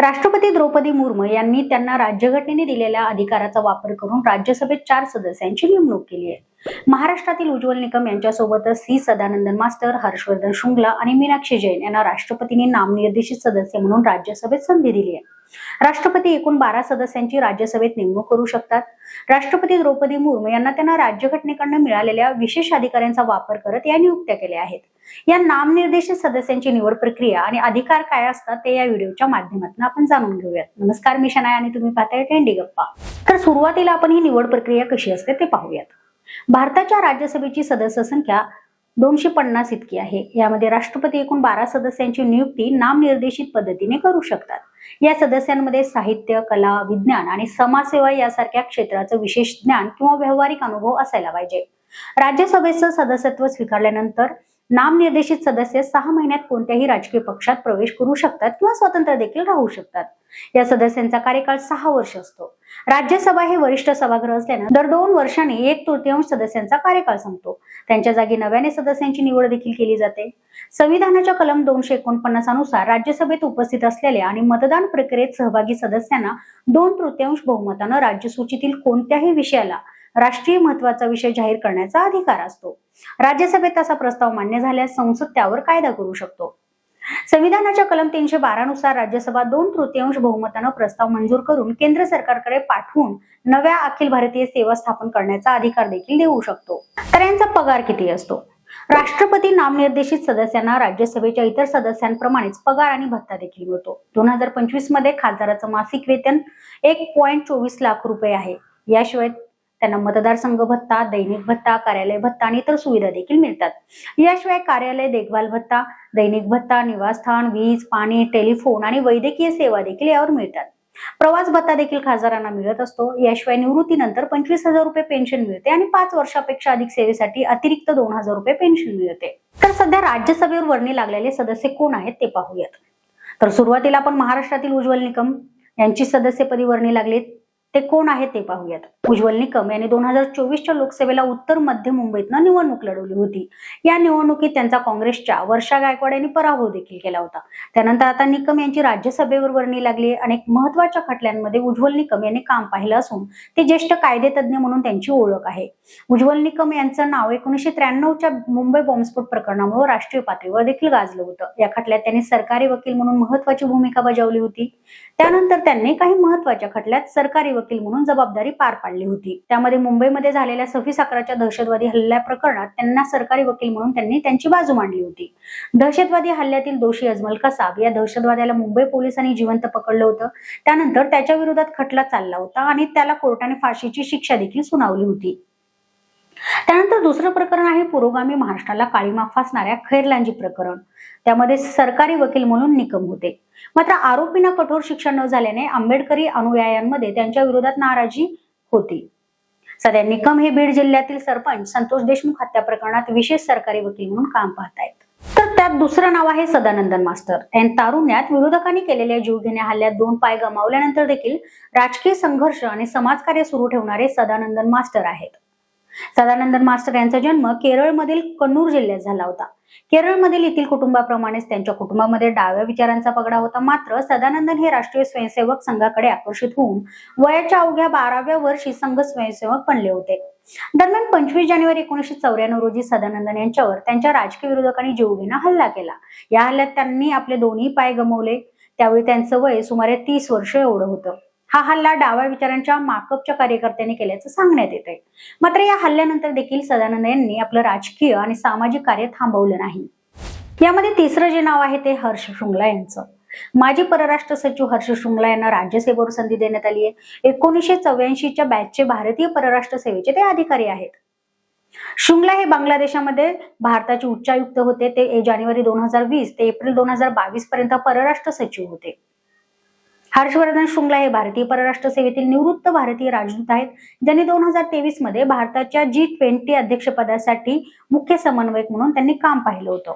राष्ट्रपती द्रौपदी मुर्मू यांनी त्यांना राज्यघटनेने दिलेल्या अधिकाराचा वापर करून राज्यसभेत चार सदस्यांची नेमणूक केली आहे. महाराष्ट्रातील उज्ज्वल निकम यांच्यासोबतच सी सदानंदन मास्टर हर्षवर्धन शृंगला आणि मीनाक्षी जैन यांना राष्ट्रपतींनी नामनिर्देशित सदस्य म्हणून राज्यसभेत संधी दिली आहे. राष्ट्रपती एकूण बारा सदस्यांची राज्यसभेत नेमणूक करू शकतात. राष्ट्रपती द्रौपदी मुर्मू यांना त्यांना राज्यघटनेकडनं मिळालेल्या विशेष अधिकाऱ्यांचा वापर करत या नियुक्त्या केल्या आहेत. या नामनिर्देशित सदस्यांची निवड प्रक्रिया आणि अधिकार काय असतात ते या व्हिडिओच्या माध्यमातून आपण जाणून घेऊयात. नमस्कार मी शनाय आणि तुम्ही पाहताय टेंडी गप्पा. तर सुरुवातीला आपण ही निवड प्रक्रिया कशी असते ते पाहूयात. भारताच्या राज्यसभेची सदस्य संख्या दोनशे पन्नास इतकी आहे. यामध्ये राष्ट्रपती एकूण बारा सदस्यांची नियुक्ती नामनिर्देशित पद्धतीने करू शकतात. या सदस्यांमध्ये साहित्य कला विज्ञान आणि समाजसेवा यासारख्या क्षेत्राचं विशेष ज्ञान किंवा व्यावहारिक अनुभव असायला पाहिजे. राज्यसभेचं सदस्यत्व स्वीकारल्यानंतर नामनिर्देशित सदस्य सहा महिन्यात कोणत्याही राजकीय पक्षात प्रवेश करू शकतात किंवा स्वतंत्र देखील राहू शकतात. या सदस्यांचा कार्यकाळ सहा वर्ष असतो. राज्यसभा हे वरिष्ठ सभागृह असल्यानं दर दोन वर्षांनी एक तृतीयांश सदस्यांचा कार्यकाळ संपतो. त्यांच्या जागी नव्याने सदस्यांची निवड देखील केली जाते. संविधानाच्या कलम दोनशे एकोणपन्नासानुसार राज्यसभेत उपस्थित असलेल्या आणि मतदान प्रक्रियेत सहभागी सदस्यांना दोन तृतीयांश बहुमतानं राज्यसूचीतील कोणत्याही विषयाला राष्ट्रीय महत्त्वाचा विषय जाहीर करण्याचा अधिकार असतो. राज्यसभेत असा प्रस्ताव मान्य झाल्यास संसद त्यावर कायदा करू शकतो. संविधानाच्या कलम तीनशे बारा नुसार राज्यसभा दोन तृतीयांश बहुमतानं प्रस्ताव मंजूर करून केंद्र सरकारकडे पाठवून नव्या अखिल भारतीय सेवा स्थापन करण्याचा अधिकार देखील देऊ शकतो. तर यांचा पगार किती असतो? राष्ट्रपती नामनिर्देशित सदस्यांना राज्यसभेच्या इतर सदस्यांप्रमाणेच पगार आणि भत्ता देखील मिळतो. दोन हजार पंचवीसमध्ये खासदाराचं मासिक वेतन एक पॉईंट चोवीस लाख रुपये आहे. याशिवाय त्यांना मतदारसंघ भत्ता दैनिक भत्ता कार्यालय भत्ता आणि इतर सुविधा देखील मिळतात. याशिवाय कार्यालय देखभाल भत्ता दैनिक भत्ता निवासस्थान वीज पाणी टेलिफोन आणि वैद्यकीय सेवा देखील यावर मिळतात. प्रवास भत्ता देखील खासदारांना मिळत असतो. याशिवाय निवृत्तीनंतर पंचवीस हजार रुपये पेन्शन मिळते आणि पाच वर्षापेक्षा अधिक सेवेसाठी अतिरिक्त दोन हजार रुपये पेन्शन मिळते. तर सध्या राज्यसभेवर वर्णी लागलेले सदस्य कोण आहेत ते पाहूयात. तर सुरुवातीला आपण महाराष्ट्रातील उज्ज्वल निकम यांची सदस्यपदी वर्णी लागलीत. ते कोण आहेत ते पाहूयात. उज्ज्वल निकम यांनी दोन हजार चोवीसच्या लोकसभेला उत्तर मध्य मुंबईतनं निवडणूक लढवली होती. या निवडणुकीत त्यांचा काँग्रेसच्या वर्षा गायकवाड यांनी पराभव देखील केला होता. त्यानंतर आता निकम यांची राज्यसभेवर वर्णी लागली. अनेक महत्त्वाच्या खटल्यांमध्ये उज्ज्वल निकम यांनी काम पाहिलं असून ते ज्येष्ठ कायदेतज्ञ म्हणून त्यांची ओळख आहे. उज्ज्वल निकम यांचं नाव एकोणीशे त्र्याण्णवच्या मुंबई बॉम्बस्फोट प्रकरणामुळे राष्ट्रीय पातळीवर देखील गाजलं होतं. या खटल्यात त्यांनी सरकारी वकील म्हणून महत्वाची भूमिका बजावली होती. त्यानंतर त्यांनी काही महत्त्वाच्या खटल्यात सरकारी वकील म्हणून जबाबदारी पार पाडली होती. त्यामध्ये मुंबईमध्ये झालेल्या सव्वीस अकराच्या दहशतवादी हल्ल्या प्रकरणात त्यांना सरकारी वकील म्हणून त्यांनी त्यांची बाजू मांडली होती. दहशतवादी हल्ल्यातील दोषी अजमल कसाब या दहशतवाद्याला मुंबई पोलिसांनी जिवंत पकडलं होतं. त्यानंतर त्याच्या विरोधात खटला चालला होता आणि त्याला कोर्टाने फाशीची शिक्षा देखील सुनावली होती. त्यानंतर दुसरं प्रकरण आहे पुरोगामी महाराष्ट्राला काळीमा फासणाऱ्या खैरलांजी प्रकरण. त्यामध्ये सरकारी वकील म्हणून निकम होते. मात्र आरोपींना कठोर शिक्षा न झाल्याने आंबेडकरी अनुयायांमध्ये त्यांच्या विरोधात नाराजी होती. सध्या निकम हे बीड जिल्ह्यातील सरपंच संतोष देशमुख हत्या प्रकरणात विशेष सरकारी वकील म्हणून काम पाहत आहेत तर त्यात दुसरं नाव आहे सदानंदन मास्टर एन तारुण्यात विरोधकांनी केलेल्या जीवघेण्या हल्ल्यात दोन पाय गमावल्यानंतर देखील राजकीय संघर्ष आणि समाजकार्य सुरू ठेवणारे सदानंदन मास्टर आहेत. सदानंदन मास्टर यांचा जन्म केरळमधील कन्नूर जिल्ह्यात झाला होता. केरळमधील येथील कुटुंबाप्रमाणेच त्यांच्या कुटुंबामध्ये डाव्या विचारांचा पगडा होता. मात्र सदानंदन हे राष्ट्रीय स्वयंसेवक संघाकडे आकर्षित होऊन वयाच्या अवघ्या बाराव्या वर्षी संघ स्वयंसेवक बनले होते. दरम्यान पंचवीस जानेवारी एकोणीशे चौऱ्याण्णव रोजी सदानंदन यांच्यावर त्यांच्या राजकीय विरोधकांनी जीवघेणा हल्ला केला. या हल्ल्यात त्यांनी आपले दोन्ही पाय गमावले. त्यावेळी त्यांचं वय सुमारे तीस वर्ष एवढं होतं. हा हल्ला डाव्या विचारांच्या माकपच्या कार्यकर्त्यांनी केल्याचं सांगण्यात येत आहे मात्र या हल्ल्यानंतर देखील सदानंद यांनी आपलं राजकीय आणि सामाजिक कार्य थांबवलं नाही. यामध्ये तिसरं जे नाव आहे ते हर्ष शृंगला यांचं. माजी परराष्ट्र सचिव हर्ष शृंगला यांना राज्यसेवेवर संधी देण्यात आली आहे एकोणीसशे चौऱ्याऐंशीच्या बॅचचे भारतीय परराष्ट्र सेवेचे ते अधिकारी आहेत. शृंगला हे बांगलादेशामध्ये भारताचे उच्चायुक्त होते. ते जानेवारी दोन हजार वीस ते एप्रिल दोन हजार बावीस पर्यंत परराष्ट्र सचिव होते. हर्षवर्धन शृंगला हे भारतीय परराष्ट्र सेवेतील निवृत्त भारतीय राजदूत आहेत. ज्यांनी दोन हजार तेवीसमध्ये भारताच्या जी ट्वेंटी अध्यक्षपदासाठी मुख्य समन्वयक म्हणून त्यांनी काम पाहिलं होतं.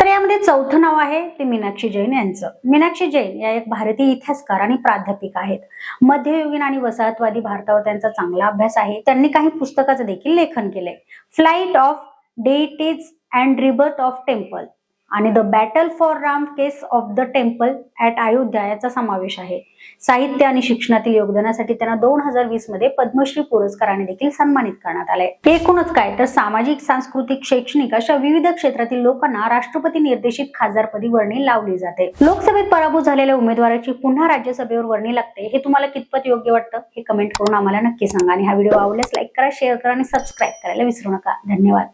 तर यामध्ये चौथं नाव आहे ते मीनाक्षी जैन यांचं. मीनाक्षी जैन या एक भारतीय इतिहासकार आणि प्राध्यापिका आहेत. मध्ययुगीन आणि वसाहतवादी भारतावर त्यांचा चांगला अभ्यास आहे. त्यांनी काही पुस्तकाचं देखील लेखन केलंय. Flight of deities and rebirth of temple आणि the battle for Ram case of the temple at Ayodhya याचा समावेश आहे. साहित्य आणि शिक्षणातील योगदानासाठी त्यांना दोन हजार वीसमध्ये पद्मश्री पुरस्काराने देखील सन्मानित करण्यात आले एकूणच काय तर सामाजिक सांस्कृतिक शैक्षणिक अशा विविध क्षेत्रातील लोकांना राष्ट्रपती निर्देशित खासदारपदी वर्णी लावली जाते. लोकसभेत पराभूत झालेल्या उमेदवाराची पुन्हा राज्यसभेवर वर्णी लागते. हे तुम्हाला कितपत योग्य वाटतं? हे कमेंट करून आम्हाला नक्की सांगा आणि हा व्हिडिओ आवडल्यास लाईक करा शेअर करा आणि सबस्क्राईब करायला विसरू नका. धन्यवाद.